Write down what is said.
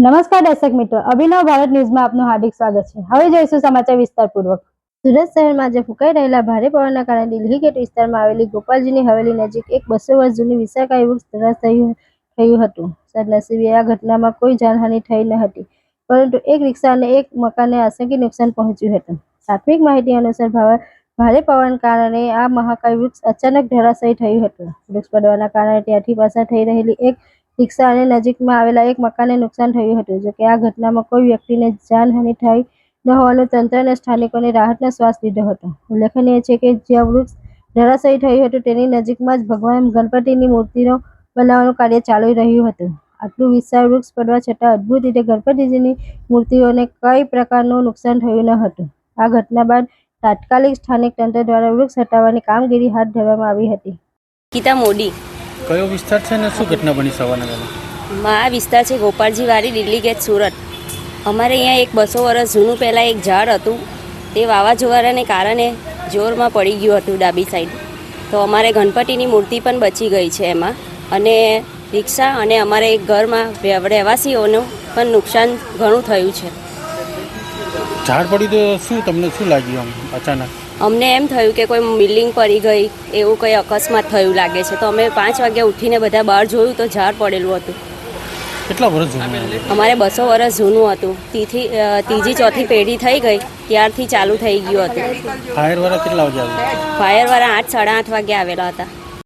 નમસ્કાર દર્શક મિત્રો, અભિનવ ભારત ન્યૂઝમાં આપનું હાર્દિક સ્વાગત છે. હવે જોઈશું સમાચાર વિસ્તારપૂર્વક. સુરત શહેરમાં આજે ફૂંકાઈ રહેલા ભારે પવનના કારણે દિલ્હી ગેટ વિસ્તારમાં આવેલી ગોપાલજીની હવેલી નજીક એક બસો વર્ષ જૂની વિશાળકાય વૃક્ષ ધરાશ થયું હતું. સદનસીબે આ ઘટનામાં કોઈ જાનહાનિ થઈ ન હતી, પરંતુ એક રિક્ષા અને એક મકાનને આશંકી નુકસાન પહોંચ્યું હતું. પ્રાથમિક માહિતી અનુસાર ભારે પવન કારણે આ મહાકાય વૃક્ષ અચાનક ધરાશાયી થયું હતું. વૃક્ષ પડવાના કારણે ત્યાંથી પસાર થઈ રહેલી એક રિક્ષા અને નજીકમાં આવેલા એક મકાનને નુકસાન થયું હતું જોકે આ ઘટનામાં કોઈ વ્યક્તિને જાનહાનિ થઈ ન હોવાનું તંત્ર અને સ્થાનિકોને રાહતનો શ્વાસ લીધો હતો. ઉલ્લેખનીય છે કે જ્યાં વૃક્ષ ધરાશયી થયું હતું, તેની નજીકમાં જ ભગવાન ગણપતિની મૂર્તિનો બનાવવાનું કાર્ય ચાલી રહ્યું હતું. આટલું વિશાળ વૃક્ષ પડવા છતાં અદ્ભુત રીતે ગણપતિજીની મૂર્તિઓને કઈ પ્રકારનું નુકસાન થયું ન હતું. આ ઘટના બાદ તાત્કાલિક સ્થાનિક તંત્ર દ્વારા વૃક્ષ હટાવવાની કામગીરી હાથ ધરવામાં આવી હતી. ગીતા મોદી કયો વિસ્તાર છે ને શું ઘટના બની સવારના વહેલા માં આ વિસ્તાર છે ગોપાલજી વાડી દિલ્હી ગેટ સુરત. અમારે અહીંયા એક બસો વર્ષ જૂનું પહેલાં એક ઝાડ હતું. તે વાવાઝોડાને કારણે જોરમાં પડી ગયું હતું ડાબી સાઈડ તો અમારે ગણપતિની મૂર્તિ પણ બચી ગઈ છે એમાં. અને રિક્ષા અને અમારે એક ઘરમાં રહેવાસીઓનું પણ નુકસાન ઘણું થયું છે. ઝાડ પડ્યું તો શું તમને શું લાગ્યું આમ અચાનક? અમને એમ થયું કે કોઈ બિલ્ડિંગ પડી ગઈ એવું કંઈ અકસ્માત થયું લાગે છે. તો અમે પાંચ વાગ્યા ઉઠીને બધા બહાર જોયું તો ઝાડ પડેલું હતું. કેટલા વર્ષ જૂનું અમારે બસો વર્ષ જૂનું હતું. તીથી ત્રીજી ચોથી પેઢી થઈ ગઈ ત્યારથી ચાલુ થઈ ગયું હતું. ફાયર વાળા કેટલા વાગે ફાયરવાળા આઠ સાડા આઠ વાગે આવેલા હતા.